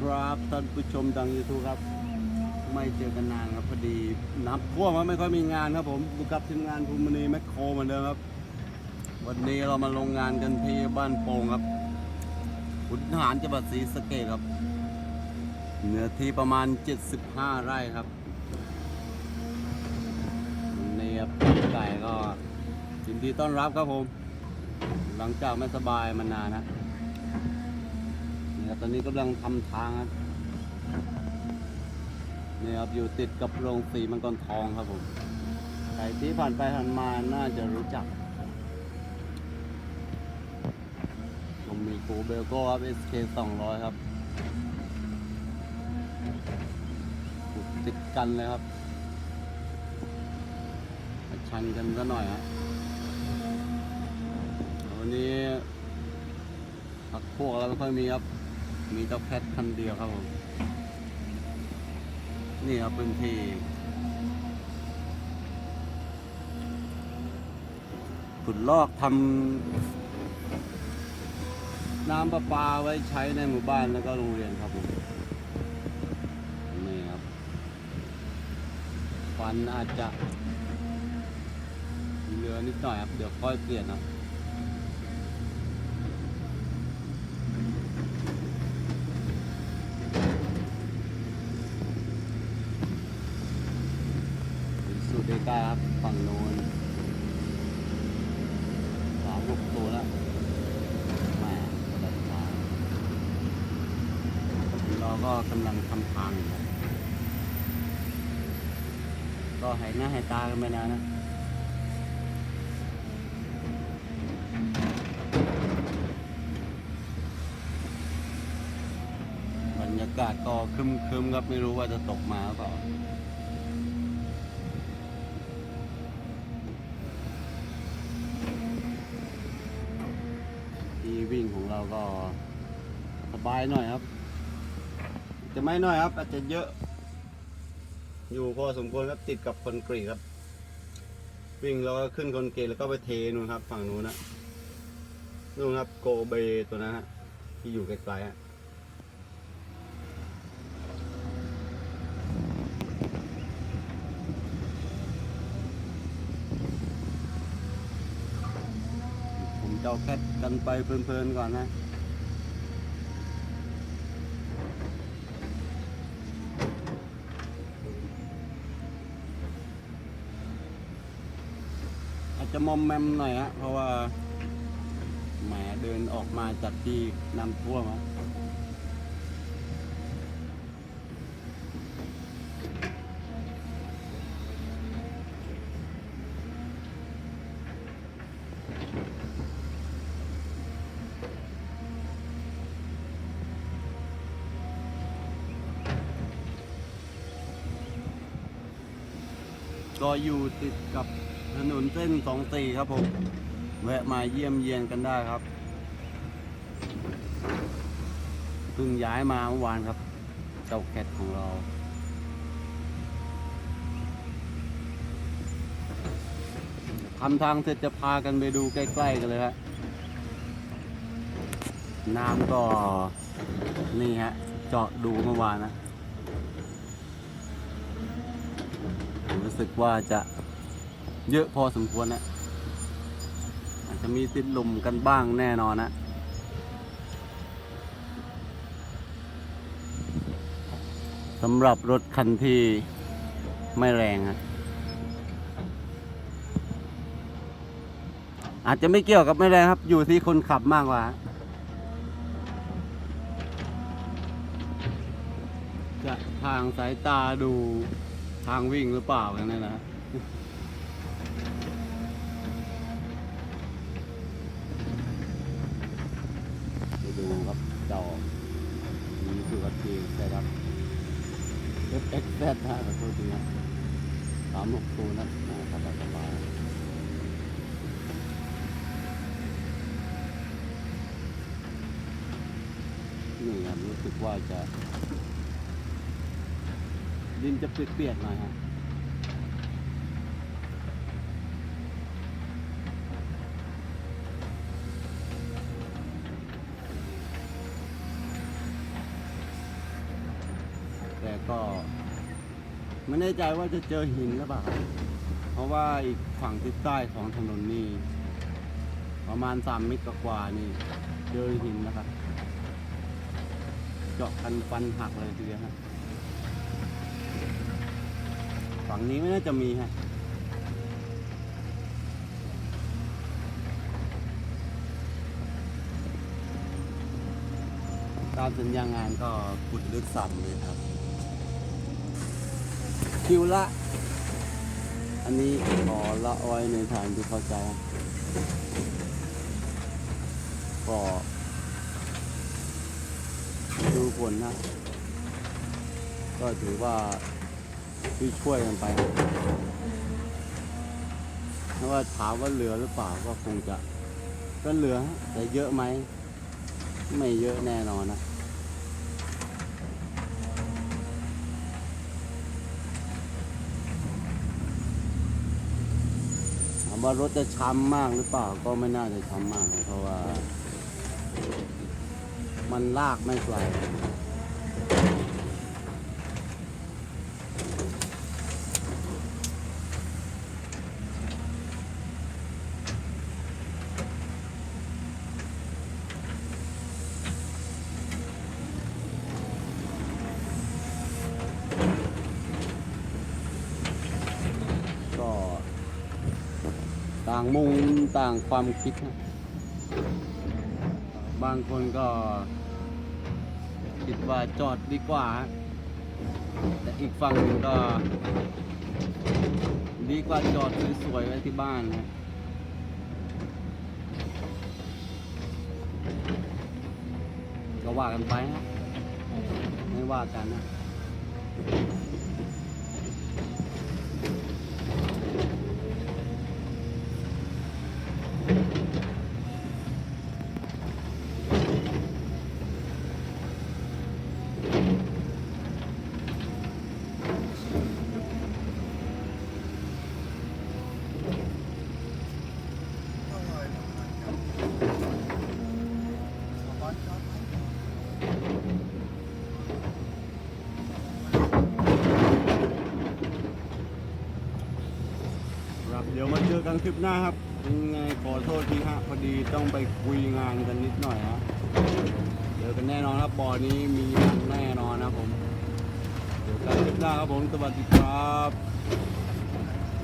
ครับท่านผู้ชมดังยูทูบครับ ไม่เจอกันนานครับพอดีนับท่วมครับไม่ค่อยมีงานครับผมอยู่กับทีมงานภูมินีแมคโครเหมือนเดิมครับ วันนี้เรามาลงงานกันที่บ้านโป่งครับขุนทหารจังหวัดศรีสะเกษครับเนื้อที่ประมาณ 75 ไร่ครับนนี้ครับพี่ไก่ก็ยินดีต้อนรับครับผม หลังจากไม่สบายมานานนะ ครับตอนนี้กำลังทำทางครับนี่ครับอยู่ติดกับโรงสีมังกรทองครับผมใครที่ผ่านไปผ่านมาน่าจะรู้จักผมมีกูเบลโก้ครับ SK 200 ครับอยู่ติดกันเลยครับมาชันกันซะหน่อยฮะวันนี้พักพวกเราไม่ค่อยมีครับ มีเจ้าแคทคันเดียวครับผม นี่ครับพื้นที่ขุดลอกทำน้ำประปาไว้ใช้ในหมู่บ้านแล้วก็โรงเรียนครับผมนี่ครับฟันอาจจะเหลือนิดหน่อยครับ เดี๋ยวค่อยเปลี่ยนครับ เป็นสูตรเดก้าครับฝั่งโน้นสามหกตัวแล้วแหม่กระดาษฟ้าเรา ก็กำลังทำทางอยู่ก็หายหน้าหายตากันไปนานนะบรรยากาศก็คึมๆครับไม่รู้ว่าจะตกมาหรือเปล่าที่วิ่งของเราก็สบายหน่อยครับ จะไม่น้อยครับ อาจจะเยอะ อยู่พอสมควรครับติดกับคอนกรีตครับ วิ่งแล้วก็ขึ้นคอนกรีตแล้วก็ไปเทนู่นครับ ฝั่งนู้นนะนู่นครับโกเบตัวนั้นฮะที่อยู่ไกลๆฮะผมจะเอาแคทกันไปเพลินๆก่อนนะ มอมแมมหน่อยฮะเพราะว่าแหมเดินออกมาจากที่น้ำท่วมอะก็อยู่ติดกับ นนเส้นสองสี่ครับผม แวะมาเยี่ยมเยียนกันได้ครับเพิ่งย้ายมาเมื่อวานครับ เจ้าแคทของเรา ทำทางเสร็จจะพากันไปดูใกล้ ๆ กันเลยฮะน้ำก็ นี่ฮะ เจาะดูเมื่อวานนะ รู้สึกว่าจะ เยอะพอสมควรนะอาจจะมีติดลมกันบ้างแน่นอนนะสำหรับรถคันที่ไม่แรงอะอาจจะไม่เกี่ยวกับไม่แรงครับ อยู่ที่คนขับมากกว่าจะทางสายตาดูทางวิ่งหรือเปล่ากันนี่นะ ไปดูครับจอมีสุรทีใช่ครับ FXZ นะขอโทษทีนะสามหกศูนย์นะสบายสบายนี่ครับรู้สึกว่าจะ ดินจะเปียกๆหน่อยฮะ ก็ไม่แน่ใจว่าจะเจอหินหรือเปล่า เพราะว่าอีกฝั่งทิศใต้ของถนนนี่ประมาณสามเมตรกว่านี่ เจอหินนะครับ เจาะกันฟันหักเลยทีเดียวฮะฝั่งนี้ไม่น่าจะมีฮะตามสัญญางานก็ขุดลึกสัมเลยครับ คิวละ อันนี้ขอละไว้ในฐานที่เข้าใจก็ดูผลนะ ก็ถือว่าที่ช่วยกันไปถ้าว่าถามว่าเหลือหรือเปล่าก็คงจะ ก็เหลือแต่เยอะไหม ไม่เยอะแน่นอนนะ ถาม ว่ารถจะช้ำมากหรือเปล่าก็ไม่น่าจะช้ำมาก เพราะว่า มันลากไม่ไกล ก็ ต่างมุมต่างความคิดนะบางคนก็คิดว่าจอดดีกว่า แต่อีกฝั่งหนึ่งก็ ดีกว่าจอดสวยๆไว้ที่บ้านนะก็ว่ากันไปฮะไม่ว่ากันนะ เดี๋ยวมาเจอกันคลิปหน้าครับยังไงขอโทษทีฮะพอดีต้องไปคุยงานกันนิดหน่อยฮะเจอกันแน่นอนครับบ่อนี้มีมันแน่นอนนะครับผมเจอกันคลิปหน้าครับผมสวัสดีครับ